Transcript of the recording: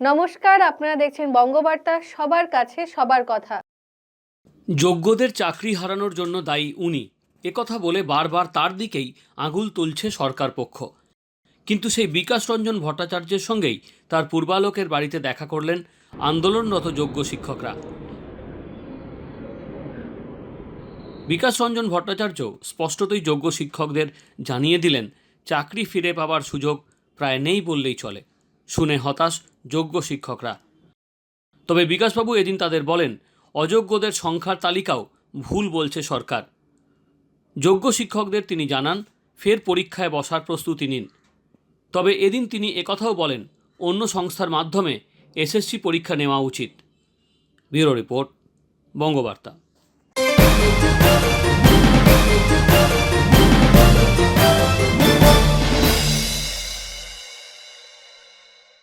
নমস্কার, আপনারা দেখছেন বঙ্গবার্তা, সবার কাছে সবার কথা। যোগ্যদের চাকরি হারানোর জন্য দায়ী উনি। একথা বলে বারবার তার দিকেই আঙুল তুলছে সরকার পক্ষ। কিন্তু সেই বিকাশ রঞ্জন ভট্টাচার্যের সঙ্গেই তার পূর্বালোকের বাড়িতে দেখা করলেন আন্দোলনরত যোগ্য শিক্ষকরা। বিকাশ রঞ্জন ভট্টাচার্য স্পষ্টতই যোগ্য শিক্ষকদের জানিয়ে দিলেন, চাকরি ফিরে পাওয়ার সুযোগ প্রায় নেই বললেই চলে। শুনে হতাশ যোগ্য শিক্ষকরা। তবে বিকাশবাবু এদিন তাদের বলেন, অযোগ্যদের সংখ্যার তালিকাও ভুল বলছে সরকার। যোগ্য শিক্ষকদের তিনি জানান, ফের পরীক্ষায় বসার প্রস্তুতি নিন। তবে এদিন তিনি একথাও বলেন, অন্য সংস্থার মাধ্যমে এসএসসি পরীক্ষা নেওয়া উচিত। Bureau report, Bangabarta.